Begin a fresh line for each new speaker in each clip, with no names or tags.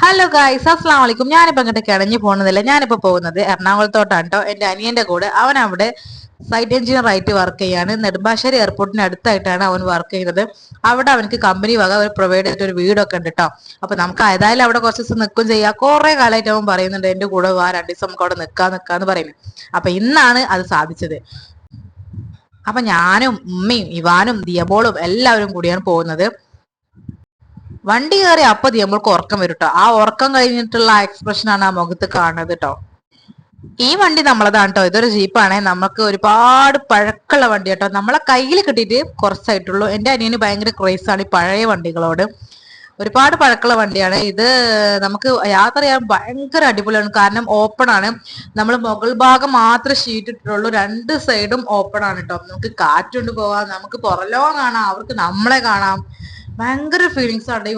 Hello guys അസ്സാം വലൈക്കും ഞാനിപ്പോ അങ്ങോട്ട് കിടഞ്ഞു പോകുന്നതില്ല. ഞാനിപ്പോ പോകുന്നത് എറണാകുളത്തോട്ടാണ് കേട്ടോ എന്റെ അനിയന്റെ കൂടെ. അവൻ അവിടെ സൈറ്റ് എഞ്ചിനീയർ ആയിട്ട് വർക്ക് ചെയ്യാണ്. നെടുമ്പാശ്ശേരി എയർപോർട്ടിന് അടുത്തായിട്ടാണ് അവൻ വർക്ക് ചെയ്യുന്നത്. അവിടെ അവനക്ക് കമ്പനി വക ഒരു പ്രൊവൈഡ് ചെയ്തിട്ട് ഒരു വീടൊക്കെ ഉണ്ട് കേട്ടോ അപ്പൊ നമുക്ക് ഏതായാലും അവിടെ കുറച്ച് ദിവസം നിൽക്കും ചെയ്യാം. കുറെ കാലമായിട്ട് അവൻ പറയുന്നുണ്ട് എന്റെ കൂടെ വാ രണ്ടു ദിവസം നമുക്ക് അവിടെ നിൽക്കാ നിൽക്കാന്ന് പറയുന്നത് അപ്പൊ ഇന്നാണ് അത് സാധിച്ചത്. അപ്പൊ ഞാനും ഉമ്മയും ഇവാനും ദിയബോളും എല്ലാവരും കൂടിയാണ് പോകുന്നത്. വണ്ടി കയറി അപ്പൊ നമ്മൾക്ക് ഉറക്കം വരും കേട്ടോ ആ ഉറക്കം കഴിഞ്ഞിട്ടുള്ള ആണ് ആ മുഖത്ത് കാണുന്നത് കേട്ടോ ഈ വണ്ടി നമ്മളതാണ് കേട്ടോ ഇതൊരു ജീപ്പാണ് നമുക്ക് ഒരുപാട് പഴക്കമുള്ള വണ്ടി കേട്ടോ നമ്മളെ കയ്യിൽ കിട്ടിയിട്ട് കുറച്ചായിട്ടുള്ളൂ. എന്റെ അനിയന് ഭയങ്കര ക്രേസാണ് ഈ പഴയ വണ്ടികളോട്. ഒരുപാട് പഴക്കമുള്ള വണ്ടിയാണ്. ഇത് നമുക്ക് യാത്ര ചെയ്യാൻ ഭയങ്കര അടിപൊളിയാണ്. കാരണം ഓപ്പൺ ആണ്. നമ്മൾ മുകൾ ഭാഗം മാത്രമേ ഷീറ്റ് ഇട്ടിട്ടുള്ളൂ. രണ്ട് സൈഡും ഓപ്പൺ ആണ് കേട്ടോ നമുക്ക് കാറ്റുകൊണ്ട് പോവാം. നമുക്ക് പുറലോ കാണാം. അവർക്ക് നമ്മളെ കാണാം. ഭയങ്കര ഫീലിങ്സ് ആണ് ഈ.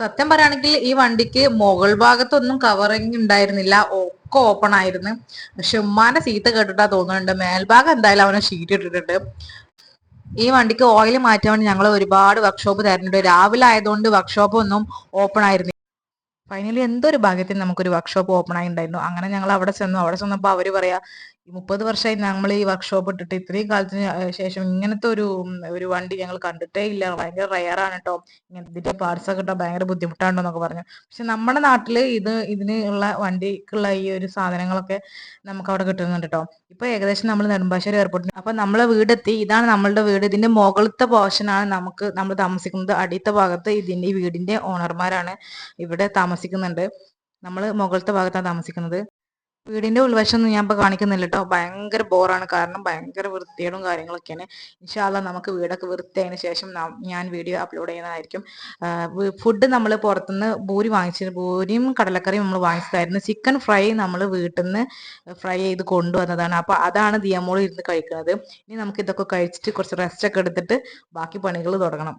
സത്യം പറയുകയാണെങ്കിൽ ഈ വണ്ടിക്ക് മുകൾ ഭാഗത്തൊന്നും കവറിങ് ഉണ്ടായിരുന്നില്ല. ഒക്കെ ഓപ്പൺ ആയിരുന്നു. പക്ഷെ ഉമ്മാന്റെ സീറ്റ് കേട്ടിട്ടാ തോന്നുന്നുണ്ട്. മേൽഭാഗം എന്തായാലും അവനെ ഷീറ്റ് ഇട്ടിട്ടുണ്ട്. ഈ വണ്ടിക്ക് ഓയിൽ മാറ്റാൻ വേണ്ടി ഞങ്ങൾ ഒരുപാട് വർക്ക്ഷോപ്പ് തരുന്നുണ്ട്. രാവിലെ ആയതുകൊണ്ട് വർക്ക്ഷോപ്പ് ഒന്നും ഓപ്പൺ ആയിരുന്നു ഫൈനലി എന്തൊരു ഭാഗ്യത്തിന് നമുക്കൊരു വർക്ക്ഷോപ്പ് ഓപ്പൺ ആയി ഉണ്ടായിരുന്നു. അങ്ങനെ ഞങ്ങൾ അവിടെ ചെന്നു. അവിടെ ചെന്നപ്പോൾ അവർ പറയാ ഈ മുപ്പത് വർഷമായി നമ്മൾ ഈ വർക്ക്ഷോപ്പ് ഇട്ടിട്ട് ഇത്രയും കാലത്തിന് ശേഷം ഇങ്ങനത്തെ ഒരു ഒരു വണ്ടി ഞങ്ങൾ കണ്ടിട്ടേ ഇല്ല. ഭയങ്കര റയർ ആണ് കേട്ടോ ഇതിന്റെ പാർട്സ് ഒക്കെ കിട്ടാൻ ഭയങ്കര ബുദ്ധിമുട്ടാണെന്നൊക്കെ പറഞ്ഞു. പക്ഷെ നമ്മുടെ നാട്ടിൽ ഇത് ഇതിന് ഉള്ള വണ്ടിക്കുള്ള ഈ ഒരു സാധനങ്ങളൊക്കെ നമുക്ക് അവിടെ കിട്ടുന്നുണ്ട് കേട്ടോ ഇപ്പൊ ഏകദേശം നമ്മൾ നെടുമ്പാശ്ശേരി എയർപോർട്ടിൽ അപ്പൊ നമ്മളെ വീടെത്തി. ഇതാണ് നമ്മളുടെ വീട്. ഇതിന്റെ മുകളിലത്തെ പോർഷൻ ആണ് നമുക്ക് നമ്മൾ താമസിക്കുന്നത്. അടിയത്തെ ഭാഗത്ത് ഇതിന്റെ ഈ വീടിന്റെ ഓണർമാരാണ് ഇവിടെ താമസിക്കുന്നുണ്ട്. നമ്മൾ മുകളിലത്തെ ഭാഗത്താണ് താമസിക്കുന്നത്. വീടിന്റെ ഉൾവശമൊന്നും ഞാൻ ഇപ്പൊ കാണിക്കുന്നില്ല കേട്ടോ ഭയങ്കര ബോറാണ് കാരണം ഭയങ്കര വൃത്തികേടും കാര്യങ്ങളൊക്കെയാണ്. ഇൻഷാല്ല നമുക്ക് വീടൊക്കെ വൃത്തിയായതിനു ശേഷം ഞാൻ വീഡിയോ അപ്ലോഡ് ചെയ്യുന്നതായിരിക്കും. ഫുഡ് നമ്മൾ പുറത്തുനിന്ന് ഭൂരി വാങ്ങിച്ചിരുന്നു ഭൂരിയും കടലക്കറിയും നമ്മൾ വാങ്ങിച്ചതായിരുന്നു. ചിക്കൻ ഫ്രൈ നമ്മൾ വീട്ടിൽ നിന്ന് ഫ്രൈ ചെയ്ത് കൊണ്ടുവന്നതാണ്. അപ്പൊ അതാണ് ദിയമോൾ ഇരുന്ന് കഴിക്കുന്നത് ഇനി നമുക്ക് ഇതൊക്കെ കഴിച്ചിട്ട് കുറച്ച് റെസ്റ്റ് ഒക്കെ എടുത്തിട്ട് ബാക്കി പണികൾ തുടങ്ങണം.